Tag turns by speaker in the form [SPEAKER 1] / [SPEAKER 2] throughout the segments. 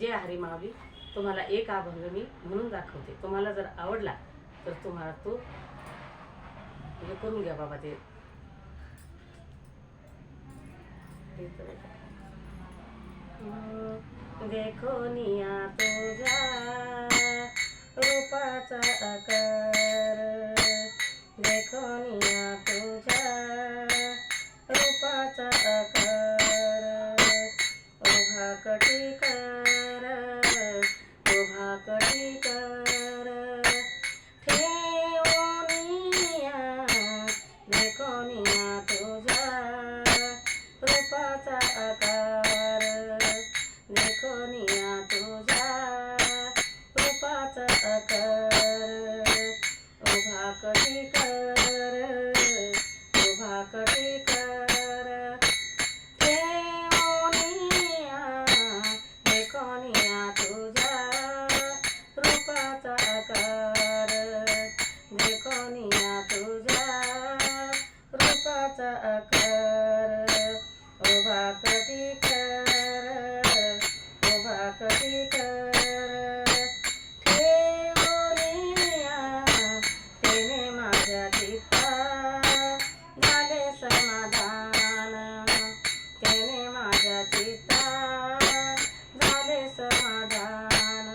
[SPEAKER 1] जे हरी महावीर तुम्हाला एक अभंग मी म्हणून दाखवते. तुम्हाला जर आवडला तर तुम्हाला तो म्हणजे करून घ्या बाबा ते. देखो निया तुझा रूपाचा आकार. देखो निया तुझा रूपाचा आकार. उभा कटी कर उभा कटी कर ठेवनिया तेने माझ्या चित्ता झाले समाधान त्याने माझ्या चित्ता झाले समाधान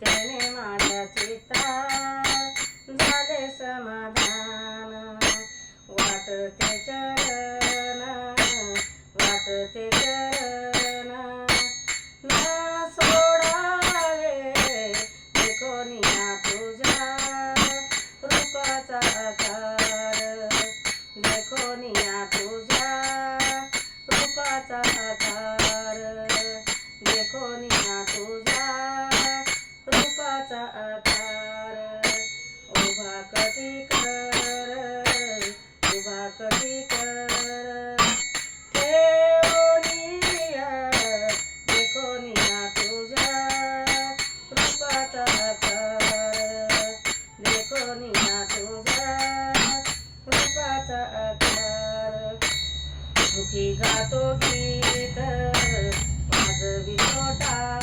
[SPEAKER 1] त्याने माझ्या चित्ता झाले समाधान वाटते चरण te मुखी गातो गीत. माझ टाळी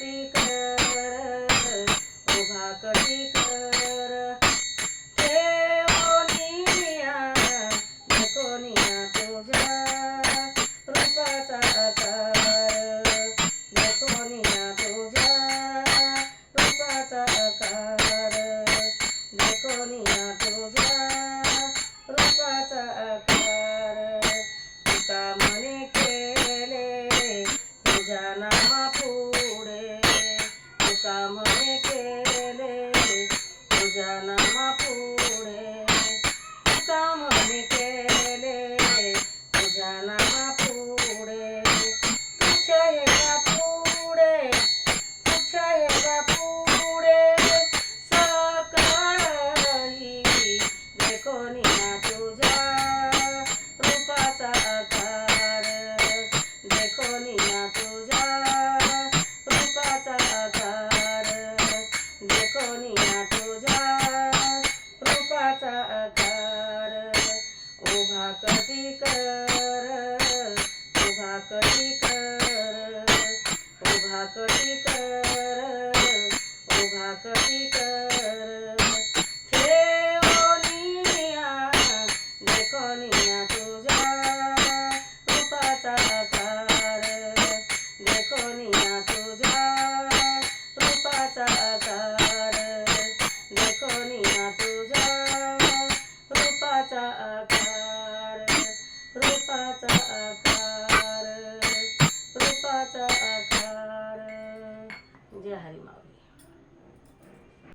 [SPEAKER 1] उभा कटी कर उभा कटी कर. ठेवनिया देखोनिया तुझा रूपाचा आकार. देखोनिया तुझा रूपाचा आकार. देखोनिया तुझा रूपाचा आकार. तुका मने केले तुझ्या नामा उभा कटी कर उभा कटी कर. Hadi Molly.